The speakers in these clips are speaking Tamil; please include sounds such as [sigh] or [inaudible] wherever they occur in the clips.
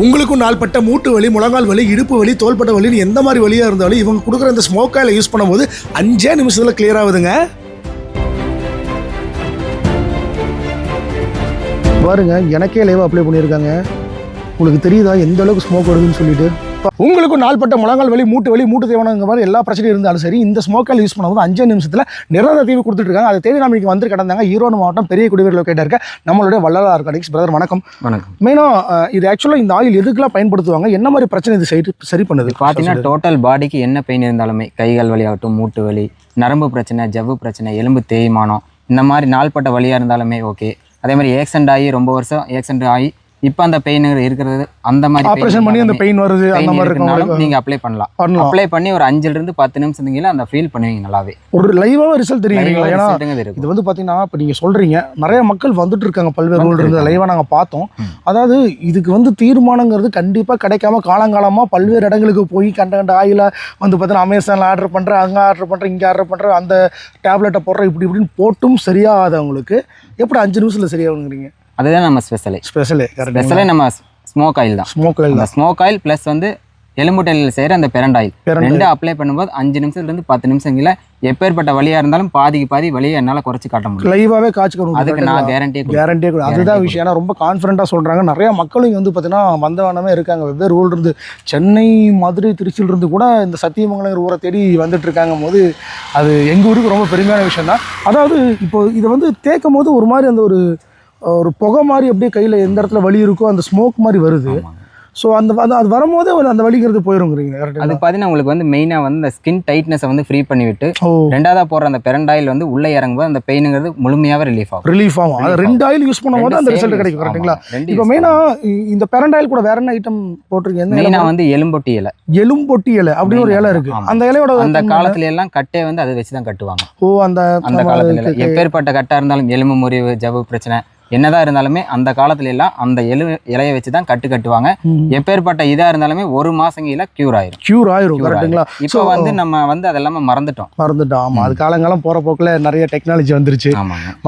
உங்களுக்கும் நாள்பட்ட மூட்டு வலி முழங்கால் வலி இடுப்பு வலி தோள்பட்ட வலின்னு எந்த மாதிரி வலியாக இருந்தாலும் இவங்க கொடுக்குற இந்த ஸ்மோக் ஆயில் யூஸ் பண்ணும்போது அஞ்சே நிமிஷத்தில் கிளியர் ஆகுதுங்க. பாருங்க எனக்கே லைவ் அப்ளை பண்ணியிருக்காங்க. உங்களுக்கு தெரியுதா எந்த அளவுக்கு ஸ்மோக் வருதுன்னு சொல்லிட்டு? உங்களுக்கும் நாள்பட்ட முழங்கால் வலி மூட்டு வலி மூட்டு தேவனங்க மாதிரி எல்லா பிரச்சனையும் இருந்தாலும் சரி இந்த ஸ்மோக் ஆயில் யூஸ் பண்ணும்போது அஞ்சே நிமிஷத்தில் நிரந்தர தீர்வு கொடுத்துட்டு இருக்காங்க அதை தேடி நாம இன்னைக்கு வந்து கிடந்தாங்க. ஈரோடு மாவட்டம் பெரிய குடிவேர் லொக்கேட்டாக இருக்க நம்மளுடைய வள்ளலார் ஆர்கானிக்ஸ் பிரதர் வணக்கம். வணக்கம். மெயினாக இது ஆக்சுவலாக இந்த ஆயில் எதுக்கெல்லாம் பயன்படுத்துவாங்க? என்ன மாதிரி பிரச்சனை இது சரி சரி பண்ணுது? பார்த்தீங்கன்னா டோட்டல் பாடிக்கு என்ன பெயின் இருந்தாலுமே கைகால் வலி ஆகட்டும் மூட்டு வலி நரம்பு பிரச்சனை ஜவ்வு பிரச்சனை எலும்பு தேய்மானம் இந்த மாதிரி நாள்பட்ட வலியாக இருந்தாலுமே ஓகே அதே மாதிரி ஏக்சென்ட் ஆகி ரொம்ப வருஷம் ஏக்சென்ட் ஆகி இப்போ அந்த பெயின் இருக்கிறது அந்த மாதிரி ஆப்ரேஷன் பண்ணி அந்த பெயின் வருது அந்த மாதிரி இருக்குனாலும் நீங்க அப்ளை பண்ணலாம். அப்ளை பண்ணி ஒரு அஞ்சுல இருந்து பத்து நிமிஷம் இருந்தீங்களா அந்த ஃபீல் பண்ணுவீங்க நல்லாவே. ஒரு லைவாக ரிசல்ட் தெரியுங்களா ஏன்னா இது வந்து பார்த்தீங்கன்னா இப்போ நீங்கள் சொல்கிறீங்க நிறைய மக்கள் வந்துட்டு இருக்காங்க பல்வேறு ஊர்ல இருந்து. லைவாக நாங்கள் பார்த்தோம். அதாவது இதுக்கு வந்து தீர்மானங்கிறது கண்டிப்பாக கிடைக்காம காலங்காலமாக பல்வேறு இடங்களுக்கு போய் கண்ட கண்ட ஆயில வந்து பார்த்தீங்கன்னா அமேசானில் ஆர்டர் பண்ணுறேன் அங்கே ஆர்டர் பண்ணுறேன் இங்கே ஆர்டர் பண்ணுறேன் அந்த டேப்லெட்டை போடுறேன் இப்படி இப்படின்னு போட்டும் சரியாகாதவங்களுக்கு எப்படி அஞ்சு நிமிஷத்தில் சரியாகுங்கிறீங்க? அதுதான் நம்ம ஸ்பெஷலே ஸ்பெஷலே ஸ்பெஷலே நம்ம ஸ்மோக் ஆயில் தான். ஸ்மோக் அந்த ஸ்மோக் ஆயில் ப்ளஸ் வந்து எலும்புட்டையில் செய்கிற அந்த பெரண்ட் ஆயில் Parent ரெண்டு அப்ளை பண்ணும்போது அஞ்சு நிமிஷத்துல இருந்து பத்து நிமிஷங்கள எப்பேற்பட்ட வலியா இருந்தாலும் பாதிக்கு பாதி வலியை என்னால குறைச்சு காட்ட முடியும். லைவாகவே காய்ச்சி அதுக்கு நான் கேரண்டி கேரண்டியே கூட அதுதான் விஷயம். ஏன்னா ரொம்ப கான்ஃபிடண்ட்டாக சொல்கிறாங்க நிறைய மக்களும் இங்க வந்து பார்த்தீங்கன்னா வந்தவனமே இருக்காங்க. வெவ்வேறு ஊர்ல இருந்து சென்னை மதுரை திருச்சியில இருந்து கூட இந்த சத்தியமங்கலம் ஊரை தேடி வந்துட்டு இருக்காங்க போது அது எங்கள் ஊருக்கு ரொம்ப பெருமையான விஷயம் தான் அதாவது இப்போ இதை வந்து தேய்க்கும் போது ஒரு மாதிரி அந்த ஒரு ஒரு புகை மாதிரி அப்படியே கையில் எந்த இடத்துல வலி இருக்கோ அந்த ஸ்மோக் மாதிரி வருது. ஸோ அந்த அது வரும்போதே ஒரு அந்த வலிங்கிறது போயிருங்கிறீங்க அது பார்த்தீங்கன்னா உங்களுக்கு வந்து மெயினாக வந்து இந்த ஸ்கின் டைட்னஸை வந்து ஃப்ரீ பண்ணிவிட்டு ரெண்டாவதா போடுற அந்த பெரண்ட் ஆயில் வந்து உள்ளே இறங்கும்போது அந்த பெயினுங்கிறது முழுமையாவே ரிலீஃப் ஆகும். ரிலீஃப் ஆகும். அது ரெண்டு ஆயில் யூஸ் பண்ணும்போது அந்த ரிசல்ட். கிடைக்கும் ரெண்டு இப்போ மெயினாக இந்த பெரண்டாயில் கூட வேற என்ன ஐட்டம் போட்டிருக்கீங்க? மெயினாக வந்து எலும்பொட்டி இலை. எலும்பொட்டி இலை. அப்படின்னு ஒரு இலை இருக்கு. அந்த இலையோட அந்த காலத்துல எல்லாம் கட்டே வந்து அதை வச்சு தான் கட்டுவாங்க. ஓ அந்த அந்த காலத்துல எப்பேற்பட்ட கட்டா இருந்தாலும் எலும்பு முறிவு ஜவ்வு பிரச்சனை என்னதான் இருந்தாலுமே அந்த காலத்துல எல்லாம் அந்த எலு இலையை வச்சு தான் கட்டு கட்டுவாங்க. எப்பேற்பட்ட இதா இருந்தாலுமே ஒரு மாசங்கில கியூர் ஆயிரும். கியூர் ஆயிரும் Cure கரெக்ட்டுங்களா இப்போ வந்து நம்ம வந்து அதெல்லாமா மறந்துட்டோம். மறந்துட்டோம். ஆமா அது காலங்காலம் போற போக்குல நிறைய டெக்னாலஜி வந்துருச்சு.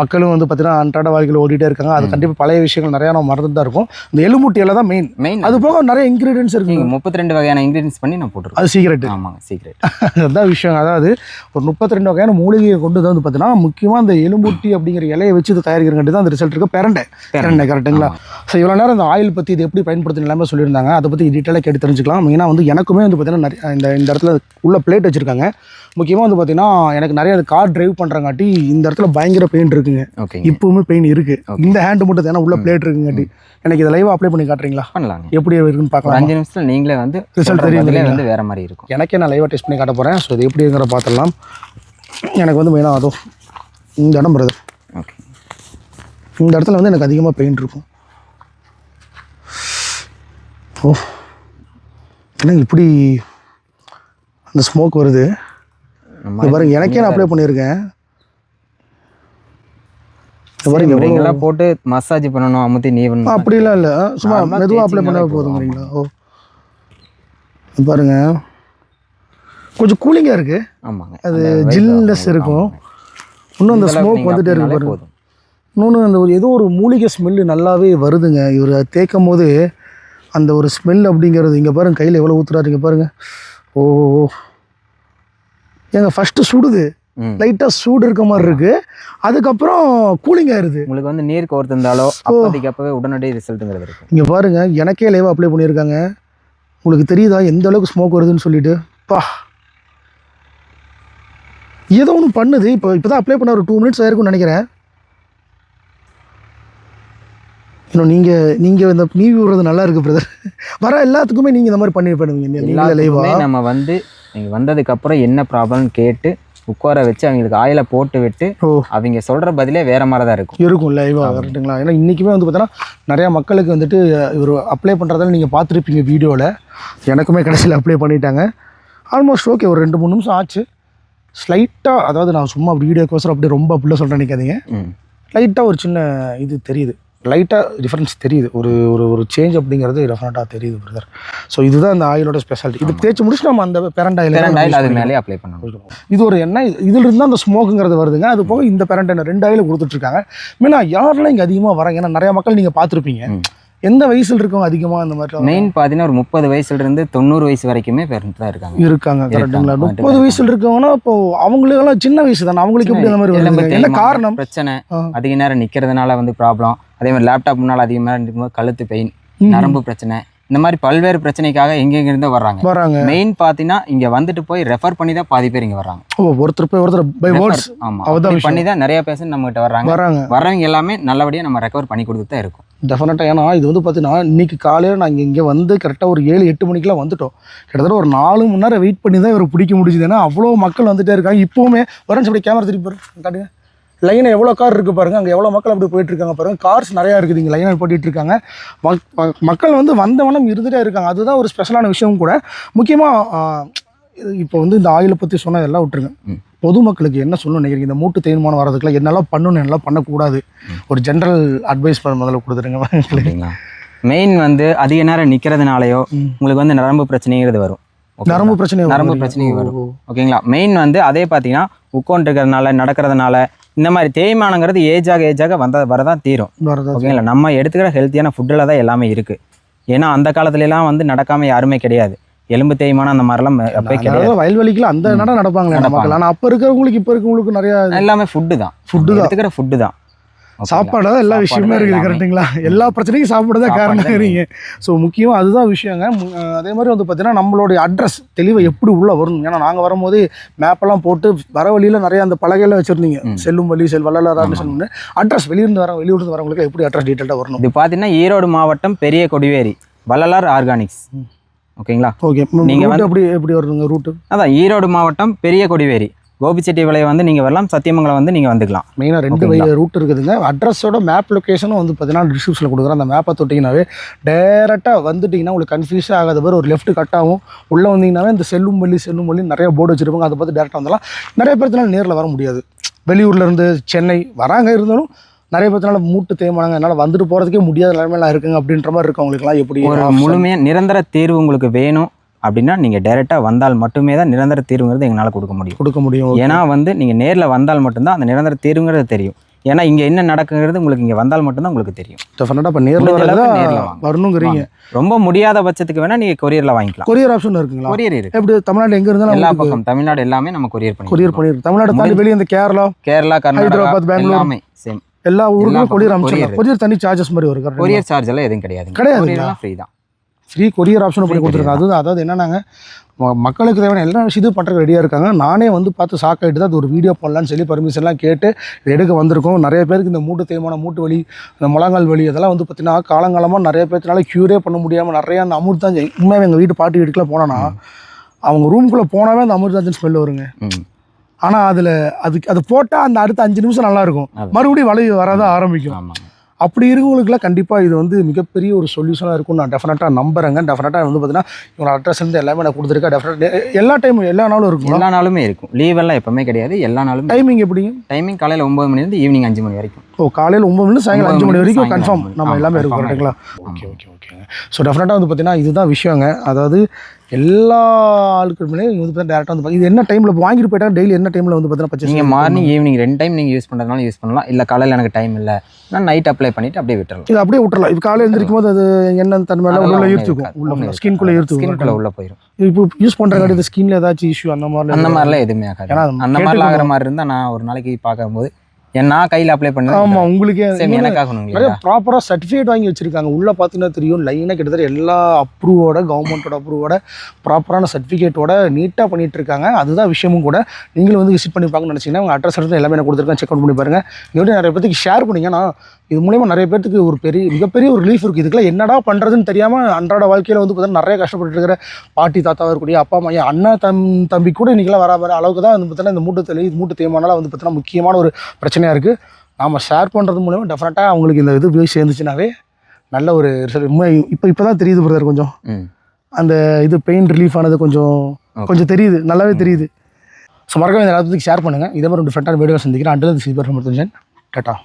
மக்களும் வந்து பார்த்தீங்கன்னா அன்றாட வாழ்க்கையில் ஓடிட்டே இருக்காங்க. அது ம். கண்டிப்பா பழைய விஷயங்கள் நிறைய நம்ம மறந்துட்டு தான் இருக்கும். இந்த எலும்புட்டி இலை தான் மெயின் மெயின் அது போக நிறைய இன்கிரீடியன்ஸ் இருக்குங்க முப்பத்தி ரெண்டு வகையான இன்கிரீடியன்ஸ் பண்ணி நான் போட்டுருக்கோம். அது சீக்கிரட் ஆமாங்க சீக்ரெட் [laughs] அதுதான் விஷயம். அதாவது ஒரு முப்பத்தி ரெண்டு வகையான மூலிகையை கொண்டு வந்து பார்த்தீங்கன்னா முக்கியமாக இந்த எலும்புட்டி அப்படிங்கிற இலையை வச்சு இது தயாரிக்கிறங்காட்டி தான் அந்த ரிசல்ட் இருக்கு. பெரண்டை. பெரண்டை. கரெக்ட்டுங்களா? ஸோ இவ்வளோ நேரம் இந்த ஆயில் பற்றி இது எப்படி பயன்படுத்தணும் எல்லாமே சொல்லியிருந்தாங்க. அதை பற்றி டீட்டெயிலாக கேட்டு தெரிஞ்சுக்கலாம். மெயினாக வந்து எனக்குமே வந்து பார்த்தீங்கன்னா நிறைய இந்த இந்த இடத்துல உள்ள பிளேட் வச்சுருக்காங்க. முக்கியமாக வந்து பார்த்தீங்கன்னா எனக்கு நிறைய கார் டிரைவ் பண்ணுறங்காட்டி இந்த இடத்துல பயங்கர பெயின் இருக்குங்க. ஓகேங்க. இப்போவுமே பெயின் இருக்கு. Okay. இந்த ஹேண்டு மட்டும் தான் உள்ள பிளேட் இருக்குங்காட்டி. எனக்கு இதை லைவாக அப்ளை பண்ணி காட்டுறீங்களா? எப்படி இருக்குன்னு பார்க்கலாம்? அஞ்சு நிமிஷத்துல நீங்களே வந்து சொல்ற தெரியும்? வந்து வேற மாதிரி இருக்கும். எனக்கே நான் லைவாக டெஸ்ட் பண்ணி காட்ட போகிறேன் ஸோ இது எப்படி இருக்கிற பார்த்துடலாம். எனக்கு வந்து மெயினாக அதுவும் இந்த இடம் பிரதர் ஓகே இந்த இடத்துல வந்து எனக்கு அதிகமாக பெயின் இருக்கும். ஓ என்ன இப்படி அந்த ஸ்மோக் வருது? பாருங்க எனக்கே நான் அப்ளை பண்ணியிருக்கேன். பாருங்க போட்டு மசாஜ் பண்ணணும் அமுத்தி நீ பண்ணணும். அப்படிலாம் இல்லை. சும்மா மெதுவாக அப்ளை பண்ண போதுங்கிறீங்களா ஓ. பாருங்க. கொஞ்சம் கூலிங்காக இருக்குது ஆமாங்க. அது ஜில்னஸ். இருக்கும். இன்னும் அந்த ஸ்மோக் வந்துட்டே இருக்கு பாருங்க. இன்னொன்று அந்த ஒரு ஏதோ ஒரு மூலிகை ஸ்மெல்லு நல்லாவே வருதுங்க. இவர் தேய்க்கும் போது அந்த ஒரு ஸ்மெல் அப்படிங்கிறது இங்கே பாருங்க கையில் எவ்வளோ ஊத்துறாரு இங்கே பாருங்க. ஓ ஓ. ஏங்க ஃபஸ்ட்டு சுடுது. லைட்டாக சூடு இருக்க மாதிரி இருக்கு. அதுக்கப்புறம் கூலிங் ஆயிருது. உங்களுக்கு வந்து நீர் கோர்த்திருந்தாலோ அப்போதைக்கு அப்பவே உடனடி ரிசல்ட்டுங்கிறது இருக்கும் இங்கே பாருங்க எனக்கே லைவாக அப்ளை பண்ணியிருக்காங்க. உங்களுக்கு தெரியுதா எந்த அளவுக்கு ஸ்மோக் வருதுன்னு சொல்லிட்டு? பா. ஏதோ ஒன்று பண்ணுது. இப்போ இப்போ தான் அப்ளை பண்ண ஒரு டூ மினிட்ஸ் ஆயிருக்கும்னு நினைக்கிறேன். இன்னும் நீங்கள் நீங்கள் இந்த நீவி விடுறது நல்லா இருக்கு பிரதர் வர எல்லாத்துக்குமே நீங்கள் இந்த மாதிரி பண்ணி பண்ணுவீங்க நீங்களே நம்ம வந்து நீங்க வந்ததுக்கு அப்புறம் என்ன ப்ராப்ளம்னு கேட்டு உட்கார வச்சு அவங்களுக்கு ஆயில போட்டு விட்டு ஓ. அவங்க சொல்ற பதிலே வேற மாதிரி தான் இருக்கும் இருக்கும் லைவா கரெக்டுங்களா ஏன்னா இன்றைக்குமே வந்து பார்த்தீங்கன்னா நிறையா மக்களுக்கு வந்துட்டு இவர் அப்ளை பண்ணுறதால நீங்கள் பார்த்துருப்பீங்க வீடியோவில் எனக்குமே கடைசியில் அப்ளை பண்ணிட்டாங்க. ஆல்மோஸ்ட் ஓகே ஒரு ரெண்டு மூணு நிமிஷம் ஆச்சு. ஸ்லைட்டாக அதாவது நான் சும்மா வீடியோக்கோசரம் அப்படியே ரொம்ப அப்படிலாம் சொல்கிறேன் நினைக்காதீங்க. லைட்டாக ஒரு சின்ன இது தெரியுது. லைட்டாக டிஃப்ரென்ஸ் தெரியுது. ஒரு ஒரு ஒரு சேஞ்ச் அப்படிங்கிறது டெஃபினட்டாக தெரியுது பிரதர் ஸோ இதுதான் அந்த ஆயிலோட ஸ்பெஷாலிட்டி இது தேய்ச்சி முடிச்சு நம்ம அந்த பெரண்ட் ஆயில் அது மேலே அப்ளை பண்ணணும் இது ஒரு எண்ணெய் இதுல இருந்து அந்த ஸ்மோக்குங்கிறது வருதுங்க. அது போக இந்த பெரண்ட் எண்ணெய் ரெண்டு ஆயில் கொடுத்துட்ருக்காங்க மீனா யாரெல்லாம் இங்கே அதிகமாக வராங்க? ஏன்னா நிறைய மக்கள் நீங்கள் பார்த்துருப்பீங்க. எந்த வயசுல இருக்கவங்க அதிகமாக இந்த மாதிரி மெயின் பார்த்தீங்கன்னா ஒரு முப்பது வயசுல இருந்து தொண்ணூறு வயசு வரைக்குமே பேர் தான் இருக்காங்க. இருக்காங்க கரெக்டுங்களா. முப்பது வயசுல இருக்கவங்கன்னா இப்போ அவங்களுக்கெல்லாம் சின்ன வயசு தானே அவங்களுக்கு எப்படி அந்த மாதிரி என்ன காரணம்? பிரச்சனை. அதிக நேரம் நிக்கிறதுனால வந்து ப்ராப்ளம் அதே மாதிரி லேப்டாப் முன்னால் அதிக நேரம் இருக்கும்போது கழுத்து பெயின். நரம்பு பிரச்சனை இந்த மாதிரி பல்வேறு பிரச்சனைக்காக எங்கெங்க இருந்தோ வர்றாங்க. வராங்க மெயின் பார்த்தீங்கன்னா இங்க வந்துட்டு போய் ரெஃபர் பண்ணி தான் பாதி பேர் இங்க வர்றாங்க. ஓ ஒருத்தர் போய் ஒருத்தர் பை வேர்ட்ஸ் ஆமா. அவதான் அப்படி விஷயம். பண்ணி தான் நிறைய பேஷண்ட் நம்ம கிட்ட வர்றாங்க. வராங்க வர்றவங்க எல்லாமே நல்லபடியா நம்ம ரெக்கவர் பண்ணி கொடுத்துட்டு தான் இருக்கும். டெஃபினட்டாக ஏன்னா இது வந்து பார்த்தீங்கன்னா இன்னைக்கு காலையில் நாங்கள் இங்கே வந்து கரெக்டாக ஒரு ஏழு எட்டு மணிக்கெலாம் வந்துட்டோம். கிட்டத்தட்ட ஒரு நாலு மணி நேரம் வெயிட் பண்ணி தான் இவரை பிடிக்க முடிஞ்சுது. ஏன்னா அவ்வளோ மக்கள் வந்துட்டே இருக்காங்க. இப்போவுமே வரேன் அப்படி கேமரா திருப்பி காட்டுங்க. லைனாக எவ்வளோ கார் இருக்குது பாருங்க. அங்கே எவ்வளோ மக்கள் அப்படி போயிட்டு இருக்காங்க பாருங்க. கார்ஸ் நிறையா இருக்குது இங்கே லைனாக ம- மக்கள் வந்து வந்தவனம் இருந்துகிட்டே இருக்காங்க. அதுதான் ஒரு ஸ்பெஷலான விஷயம் கூட. முக்கியமாக இப்போ வந்து இந்த ஆயிலை பற்றி சொன்னால் எல்லாம் விட்டுருங்க. பொதுமக்களுக்கு என்ன சொல்லணும்னு நினைக்கிறீங்க? இந்த மூட்டு தேய்மானம் வரதுக்குலாம் என்னெல்லாம் பண்ணணும் என்னெல்லாம் பண்ணக்கூடாது? ஒரு ஜென்ரல் அட்வைஸ் முதல்ல கொடுத்துருங்க மெயின் வந்து அதிக நேரம் நிக்கிறதுனாலயோ ம். உங்களுக்கு வந்து நரம்பு பிரச்சனைங்கிறது வரும்? நரம்பு பிரச்சனை நரம்பு பிரச்சனையும் வரும். ஓகேங்களா? மெயின் வந்து அதே பார்த்தீங்கன்னா உட்காந்து இருக்கிறதுனால நடக்கிறதுனால இந்த மாதிரி தேய்மானங்கிறது ஏஜாக ஏஜாக வந்த வரதான் தீரும் ஓகேங்களா நம்ம எடுத்துக்கிற ஹெல்த்தியான ஃபுட்டில் தான் எல்லாமே இருக்கு ஏன்னா அந்த காலத்துல எல்லாம் வந்து நடக்காம யாருமே கிடையாது எலும்பு தேய்மானம் அந்த மாதிரிலாம் அப்பயே கிடையாது அதாவது வயல்வெளிக்குல அந்த. நடம் நடப்பாங்களே நடப்பாங்க. ஆனால் அப்போ இருக்கிறவங்களுக்கு இப்போ இருக்கிறவங்களுக்கு நிறைய எல்லாமே ஃபுட்டு தான் நம்ம தான். எடுத்துக்கிற ஃபுட்டு தான்? சாப்பாடு தான் எல்லா விஷயமே இருக்குது. கரெக்டுங்களா எல்லா பிரச்சனைக்கும் சாப்பாடு தான் காரணம் இருக்கீங்க ஸோ முக்கியம் அதுதான் விஷயங்க. அதே மாதிரி வந்து பார்த்தீங்கன்னா நம்மளுடைய அட்ரஸ் தெளிவாக எப்படி உள்ளே வரணும்? ஏன்னா நாங்கள் வரும்போது மேப்பெல்லாம் போட்டு வர வழியில் நிறைய அந்த பலகையில் வச்சுருந்தீங்க. செல்லும் வழி செல் வள்ளலாரான்னு. சொன்னோன்னு அட்ரஸ் வெளியிருந்து வர வெளியூர்ந்து வரவங்களுக்கு எப்படி அட்ரஸ் டீட்டெயிலாக வரணும்? இது பார்த்தீங்கன்னா ஈரோடு மாவட்டம் பெரிய கொடிவேரி வள்ளலார் ஆர்கானிக்ஸ். ஓகேங்களா? ஓகே. நீங்க ரூட் வந்து- எப்படி எப்படி வருதுங்க ரூட்டு அதான் ஈரோடு மாவட்டம் பெரிய கொடிவேரி. கோபிச்செட்டி விலை வந்து நீங்கள் வரலாம் சத்தியமங்கலம் வந்து நீங்கள் வந்துக்கலாம். மெயினாக ரெண்டு? வழி ரூட் இருக்குதுங்க. அட்ரஸோட மேப் லொக்கேஷனும் வந்து பார்த்தீங்கன்னா டிஸ்கிரிப்ஷனில் கொடுக்குறேன். அந்த மேப்பை தொட்டிங்கனாவே டேரெக்டாக வந்துட்டிங்கன்னா உங்களுக்கு கன்ஃபியூஸே ஆகாத பேர் ஒரு லெஃப்ட் கட் ஆகும் உள்ளே வந்தீங்கன்னாவே இந்த செல்லும் வள்ளி செல்லும் வள்ளி நிறைய போர்டு வச்சுருப்பாங்க. அதை பார்த்து டேரெக்டாக வந்துடலாம் நிறைய பேர்த்தினால நேரில் வர முடியாது. வெளியூர்ல இருந்து சென்னை வராங்க இருந்தாலும் நிறைய பேர்த்தினால மூட்டு தேய்மானங்க என்னால் வந்துட்டு போகிறதுக்கே முடியாத நிலைமையெல்லாம் இருக்குங்க. அப்படின்ற மாதிரி இருக்கவங்களுக்குலாம் எப்படி ஒரு option? முழுமையாக நிரந்தர தீர்வு உங்களுக்கு வேணும். அப்படின்னா நீங்கள் டைரெக்டாக வந்தால் மட்டுமே தான் நிரந்தர தீர்வுங்கிறது எங்களால் கொடுக்க முடியும். கொடுக்க முடியும் ஏன்னா வந்து நீங்கள் நேரில் வந்தால் மட்டும்தான் அந்த நிரந்தர தீர்வுங்கிறது தெரியும். ஏன்னா இங்கே என்ன நடக்குங்கிறது உங்களுக்கு இங்கே வந்தால் மட்டும்தான் உங்களுக்கு தெரியும். டெஃபினட்டாக இப்போ நேரில் வரதா நேர்ல. வரணுங்கிறீங்க. ரொம்ப முடியாத பட்சத்துக்கு வேணால் நீங்கள் கொரியரில் வாங்கிக்கலாம். கொரியர் ஆப்ஷன் இருக்குங்களா? கொரியர் இருக்கு. எப்படி தமிழ்நாடு எங்கே இருந்தாலும் எல்லா பக்கம் தமிழ்நாடு எல்லாமே நம்ம கொரியர் பண்ணி கொரியர் பண்ணிருக்கு தமிழ்நாடு தாண்டி வெளியே இந்த கேரளா கேரளா கர்நாடகா ஹைதராபாத், பெங்களூர். எல்லாமே சேம் எல்லா ஊருக்கும் கொரியர் courier. கொரியர் தனி சார்ஜஸ் மாதிரி கரெக்ட் கொரியர் சார்ஜ் எல்லாம் எதுவும் கிடையாது? கொரியர்லாம் ஃப்ரீ தான். ஃப்ரீ கொரியர் ஆப்ஷன் பண்ணி கொடுத்துருக்காங்க. அதுதான் அதாவது என்னன்னாங்க மக்களுக்கு தேவையான எல்லா விஷயத்தையும் பண்ணுறதுக்கு ரெடியாக இருக்காங்க. நானே வந்து பார்த்து ஷாக்காயிட்டு தான் அது ஒரு வீடியோ பண்ணலான்னு சொல்லி பர்மிஷன்லாம் கேட்டு இது எடுக்க வந்திருக்கோம். நிறைய பேருக்கு இந்த மூட்டு தேய்மான மூட்டு வலி இந்த முழங்கால் வலி அதெல்லாம் வந்து பார்த்தீங்கன்னா காலங்காலமாக நிறைய பேர்த்தினால க்யூரே பண்ண முடியாமல் நிறைய அந்த அமிர்தாஞ்சன் உண்மையாக எங்கள் வீட்டு பாட்டி வீட்டுக்குலாம் போனோன்னா அவங்க ரூம்குள்ளே போனாவே அந்த அமிர்தாஞ்சன் ஸ்மெல் வருங்க. ஆனால் அதில் அதுக்கு அது போட்டால் அந்த அடுத்த அஞ்சு நிமிஷம் நல்லா இருக்கும். அது. மறுபடியும் வலி வரதான் ஆரம்பிக்கும். அப்படி இருக்கவங்களுக்குலாம் கண்டிப்பாக இது வந்து மிகப்பெரிய ஒரு சொல்யூஷனாக இருக்கும்னு நான் டெஃபினட்டாக நம்புறேங்க. டெஃபினட்டாக வந்து பார்த்தீங்கன்னா இவங்க அட்ரஸ் இருந்து எல்லாமே நான் கொடுத்துருக்கேன். டெஃபினட் எல்லா டைமும் எல்லா நாளும் இருக்குங்களா எல்லா நாளுமே இருக்கும். லீவ் எல்லாம் எப்பவுமே கிடையாது. எல்லா நாளுமே டைமிங் எப்படிங்க டைமிங் காலையில் ஒம்பது மணிலேருந்து ஈவினிங் அஞ்சு மணி வரைக்கும். ஓ காலையில் ஒம்பது மணி சாயங்காலம் அஞ்சு மணி வரைக்கும் கன்ஃபார்ம். நம்ம எல்லாமே இருக்கும் கரெக்டுங்களா ஓகே ஓகே ஓகேங்க ஸோ டெஃபினட்டாக வந்து பார்த்தீங்கன்னா இதுதான் விஷயங்க. அதாவது எல்லா ஆளுக்குமே இங்க வந்து பார்த்தீங்கன்னா டேரெக்டாக வந்து இது என்ன டைமில் வாங்கிட்டு போயிட்டா டெய்லி என்ன டைமில் வந்து பார்த்தீங்கன்னா பர்ச்சேஸ் நீங்கள் மார்னிங் ஈவினிங் ரெண்டு டைம் நீங்கள் யூஸ் பண்ணுறதுனால யூஸ் பண்ணலாம். இல்லை காலையில் எனக்கு டைம் இல்லை. நான் நைட் அப்ளை பண்ணிவிட்டு அப்படியே விட்டுறலாம். இது அப்படியே விட்டுறலாம். இது காலையில் எழுந்திருக்கும் போது அது என்ன தன்மையில உள்ள ஈர்த்துக்கும் உள்ள. ஸ்கின்குள்ளே ஈர்த்துக்கும் ஸ்கின்குள்ளே உள்ளே போயிடும் இப்போ யூஸ் பண்ணுறங்காட்டி இந்த ஸ்கின்ல ஏதாச்சும் இஷ்யூ அந்த மாதிரி அந்த மாதிரிலாம் எதுவுமே ஆகாது. அந்த மாதிரிலாம் ஆகிற மாதிரி இருந்தால் நான் ஒரு நாளைக்கு பார்க்கும்போது என் நான் கையில் அப்ளை பண்ணேன் ஆமா உங்களுக்கே சேம் எனக்காகணும் நிறைய ப்ராப்பராக சர்டிஃபிகேட் வாங்கி வச்சிருக்காங்க. உள்ள பார்த்தீங்கன்னா தெரியும் லைனாக கிட்டத்தட்ட எல்லா அப்ரூவோட கவர்மெண்ட்டோட அப்ரூவோட ப்ராப்பரான சர்டிஃபிகேட்டோட நீட்டாக பண்ணிட்டு இருக்காங்க. அதுதான் விஷயமும் கூட. நீங்களும் வந்து விசிட் பண்ணி பார்க்கணும்னு நினச்சிங்கன்னா உங்கள் அட்ரஸ் எடுத்து எல்லாமே நான் கொடுத்துருக்கேன். செக் அவுட் பண்ணி பாருங்க. இந்த வீடியோ நிறைய பேருக்கு ஷேர் பண்ணீங்கன்னா இது மூலயமா நிறைய பேருக்கு ஒரு பெரிய மிகப்பெரிய ஒரு ரிலீஃப் இருக்குது இதுக்கெல்லாம் என்னடா பண்ணுறதுன்னு தெரியாமல் அன்றாட வாழ்க்கையில் வந்து பார்த்தீங்கன்னா நிறைய கஷ்டப்பட்டு இருக்கிற பாட்டி தாத்தாவாக இருக்கக்கூடிய அப்பா அம்மா அண்ணன் தம் தம்பி கூட இன்றைக்கெல்லாம் வர வர அளவுக்கு தான் வந்து பார்த்தீங்கன்னா இந்த மூட்டு தலை மூட்டு தேய்மானால வந்து பார்த்தீங்கன்னா முக்கியமான ஒரு பிரச்சனையாக இருக்குது நாம் ஷேர் பண்ணுறது மூலமா டெஃபினட்டாக அவங்களுக்கு இந்த இது போய் சேர்ந்துச்சுனாவே நல்ல ஒரு ரிசல்ட் இப்போ இப்போ தான் தெரியுது பிரதர் கொஞ்சம். அந்த இது பெயின் ரிலீஃப் ஆனது கொஞ்சம். கொஞ்சம் தெரியுது. நல்லாவே தெரியுது. ஸோ மறக்காம இந்த எல்லாத்துக்கு ஷேர் பண்ணுங்கள் இதே மாதிரி டிஃப்ரெண்ட்டான வீடியோ சந்திக்கிறேன். அண்டில் தி சீபர் டாட்டா